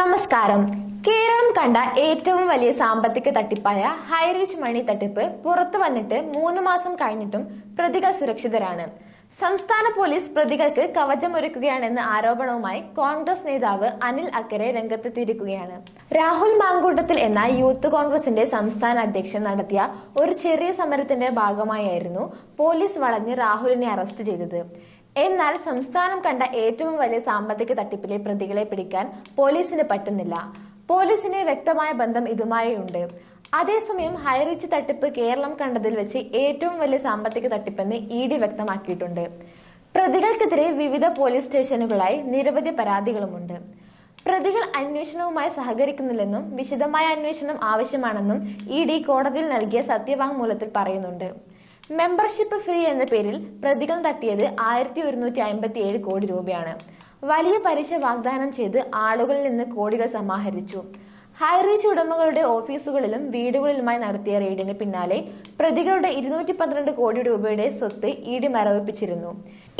നമസ്കാരം. കേരളം കണ്ട ഏറ്റവും വലിയ സാമ്പത്തിക തട്ടിപ്പായ ഹൈറീച്ച് മണി തട്ടിപ്പ് പുറത്തു വന്നിട്ട് മൂന്ന് മാസം കഴിഞ്ഞിട്ടും പ്രതികൾ സുരക്ഷിതരാണ്. സംസ്ഥാന പോലീസ് പ്രതികൾക്ക് കവചമൊരുക്കുകയാണെന്ന ആരോപണവുമായി കോൺഗ്രസ് നേതാവ് അനിൽ അക്കരെ രംഗത്തെത്തിയിരിക്കുകയാണ്. രാഹുൽ മാങ്കൂട്ടത്തിൽ എന്ന യൂത്ത് കോൺഗ്രസിന്റെ സംസ്ഥാന അധ്യക്ഷൻ നടത്തിയ ഒരു ചെറിയ സമരത്തിന്റെ ഭാഗമായായിരുന്നു പോലീസ് വളഞ്ഞ് രാഹുലിനെ അറസ്റ്റ് ചെയ്തത്. എന്നാൽ സംസ്ഥാനം കണ്ട ഏറ്റവും വലിയ സാമ്പത്തിക തട്ടിപ്പിലെ പ്രതികളെ പിടിക്കാൻ പോലീസിന് പറ്റുന്നില്ല. പോലീസിന് വ്യക്തമായ ബന്ധം ഇതുമായി ഉണ്ട്. അതേസമയം ഹൈറിച്ച് തട്ടിപ്പ് കേരളം കണ്ടതിൽ വെച്ച് ഏറ്റവും വലിയ സാമ്പത്തിക തട്ടിപ്പെന്ന് ഇ ഡി വ്യക്തമാക്കിയിട്ടുണ്ട്. പ്രതികൾക്കെതിരെ വിവിധ പോലീസ് സ്റ്റേഷനുകളായി നിരവധി പരാതികളുമുണ്ട്. പ്രതികൾ അന്വേഷണവുമായി സഹകരിക്കുന്നില്ലെന്നും വിശദമായ അന്വേഷണം ആവശ്യമാണെന്നും ഇ ഡി കോടതിയിൽ നൽകിയ സത്യവാങ്മൂലത്തിൽ പറയുന്നുണ്ട്. മെമ്പർഷിപ്പ് ഫ്രീ എന്ന പേരിൽ പ്രതികൾ തട്ടിയത് ആയിരത്തി ഒരുന്നൂറ്റി അമ്പത്തി ഏഴ് കോടി രൂപയാണ്. വലിയ പലിശ വാഗ്ദാനം ചെയ്ത് ആളുകളിൽ നിന്ന് കോടികൾ സമാഹരിച്ചു. ഹൈറീച്ച് ഉടമകളുടെ ഓഫീസുകളിലും വീടുകളിലുമായി നടത്തിയ റെയ്ഡിന് പിന്നാലെ പ്രതികളുടെ ഇരുന്നൂറ്റി പന്ത്രണ്ട് കോടി രൂപയുടെ സ്വത്ത് ഇ ഡി മരവിപ്പിച്ചിരുന്നു.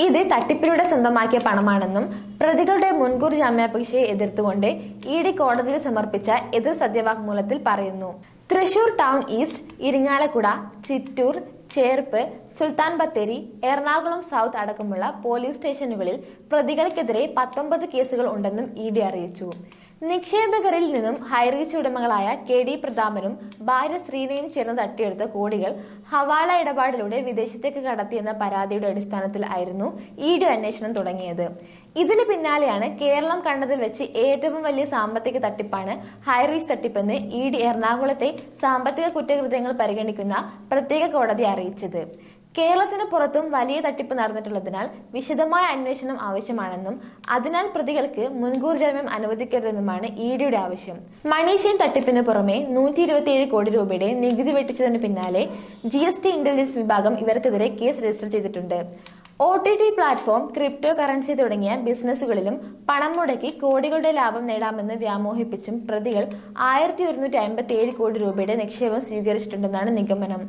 ഇത് തട്ടിപ്പിലൂടെ സ്വന്തമാക്കിയ പണമാണെന്നും പ്രതികളുടെ മുൻകൂർ ജാമ്യാപേക്ഷയെ എതിർത്തുകൊണ്ട് ഇ ഡി കോടതിയിൽ സമർപ്പിച്ച എതിർ സത്യവാങ്മൂലത്തിൽ പറയുന്നു. Thrissur town east Irinjalakuda Chittur Cherpu Sultan Bathery Ernakulam south അടക്കമുള്ള പോലീസ് സ്റ്റേഷനുകളിൽ പ്രതികൾക്കെതിരെ പത്തൊമ്പത് കേസുകൾ ഉണ്ടെന്നും ഇ ഡി അറിയിച്ചു. നിക്ഷേപകരിൽ നിന്നും ഹൈറീച്ച് ഉടമകളായ കെ ഡി പ്രതാപനും ഭാര്യ ശ്രീനയും ചേർന്ന് തട്ടിയെടുത്ത കോടികൾ ഹവാല ഇടപാടിലൂടെ വിദേശത്തേക്ക് കടത്തിയെന്ന പരാതിയുടെ അടിസ്ഥാനത്തിൽ ആയിരുന്നു ഇ ഡി അന്വേഷണം തുടങ്ങിയത്. ഇതിന് പിന്നാലെയാണ് കേരളം കണ്ടതിൽ വെച്ച് ഏറ്റവും വലിയ സാമ്പത്തിക തട്ടിപ്പാണ് ഹൈറീച്ച് തട്ടിപ്പെന്ന് ഇ ഡി എറണാകുളത്തെ സാമ്പത്തിക കുറ്റകൃത്യങ്ങൾ പരിഗണിക്കുന്ന പ്രത്യേക കോടതി അറിയിച്ചത്. കേരളത്തിന് പുറത്തും വലിയ തട്ടിപ്പ് നടന്നിട്ടുള്ളതിനാൽ വിശദമായ അന്വേഷണം ആവശ്യമാണെന്നും അതിനാൽ പ്രതികൾക്ക് മുൻകൂർ ജാമ്യം അനുവദിക്കരുതെന്നുമാണ് ഇ ഡിയുടെ ആവശ്യം. മണീഷ്യൻ തട്ടിപ്പിന് പുറമെ നൂറ്റി ഇരുപത്തിയേഴ് കോടി രൂപയുടെ നികുതി വെട്ടിച്ചതിന് പിന്നാലെ ജി എസ് ടി ഇന്റലിജൻസ് വിഭാഗം ഇവർക്കെതിരെ കേസ് രജിസ്റ്റർ ചെയ്തിട്ടുണ്ട്. O T T platform crypto currency തുടങ്ങിയ ബിസിനസ്സുകളിലും പണം മുടക്കി കോടികളുടെ ലാഭം നേടാമെന്ന് വ്യാമോഹിപ്പിച്ചും പ്രതികൾ ആയിരത്തി ഒരുന്നൂറ്റി അമ്പത്തി ഏഴ് കോടി രൂപയുടെ നിക്ഷേപം സ്വീകരിച്ചിട്ടുണ്ടെന്നാണ് നിഗമനം.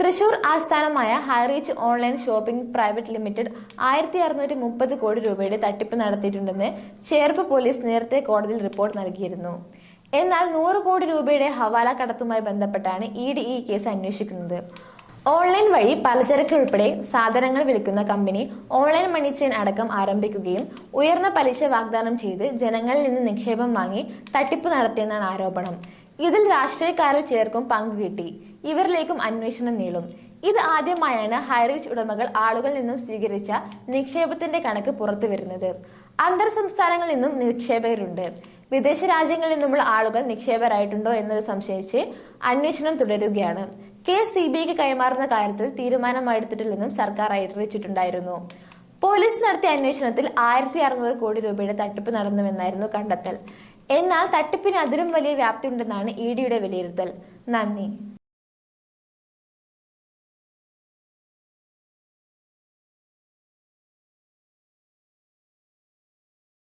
തൃശൂർ ആസ്ഥാനമായ Highrich online shopping private limited ആയിരത്തി അറുന്നൂറ്റി മുപ്പത് കോടി രൂപയുടെ തട്ടിപ്പ് നടത്തിയിട്ടുണ്ടെന്ന് ചേർപ്പ് പോലീസ് നേരത്തെ കോടതിയിൽ റിപ്പോർട്ട് നൽകിയിരുന്നു. എന്നാൽ നൂറ് കോടി രൂപയുടെ ഹവാല കടത്തുമായി ബന്ധപ്പെട്ടാണ് ഇ ഡി ഈ കേസ് അന്വേഷിക്കുന്നത്. ഓൺലൈൻ വഴി പലചരക്ക് ഉൾപ്പെടെ സാധനങ്ങൾ വിൽക്കുന്ന കമ്പനി ഓൺലൈൻ മണി ചെയിൻ അടക്കം ആരംഭിക്കുകയും ഉയർന്ന പലിശ വാഗ്ദാനം ചെയ്ത് ജനങ്ങളിൽ നിന്ന് നിക്ഷേപം വാങ്ങി തട്ടിപ്പ് നടത്തിയെന്നാണ് ആരോപണം. ഇതിൽ രാഷ്ട്രീയക്കാരിൽ ചേർക്കും പങ്കുകിട്ടി ഇവരിലേക്കും അന്വേഷണം നീളും. ഇത് ആദ്യമായാണ് ഹൈറിച്ച് ഉടമകൾ ആളുകളിൽ നിന്നും സ്വീകരിച്ച നിക്ഷേപത്തിന്റെ കണക്ക് പുറത്തു വരുന്നത്. അന്തർ സംസ്ഥാനങ്ങളിൽ നിന്നും നിക്ഷേപകരുണ്ട്. വിദേശ രാജ്യങ്ങളിൽ നിന്നുമുള്ള ആളുകൾ നിക്ഷേപരായിട്ടുണ്ടോ എന്നത് സംശയിച്ച് അന്വേഷണം തുടരുകയാണ്. കേസ് സി ബി ഐക്ക് കൈമാറുന്ന കാര്യത്തിൽ തീരുമാനമെടുത്തിട്ടില്ലെന്നും സർക്കാർ അറിയിച്ചിട്ടുണ്ടായിരുന്നു. പോലീസ് നടത്തിയ അന്വേഷണത്തിൽ ആയിരത്തി അറുന്നൂറ് കോടി രൂപയുടെ തട്ടിപ്പ് നടന്നുവെന്നായിരുന്നു കണ്ടെത്തൽ. എന്നാൽ തട്ടിപ്പിന് അതിലും വലിയ വ്യാപ്തി ഉണ്ടെന്നാണ് ഇ ഡിയുടെ വിലയിരുത്തൽ. നന്ദി.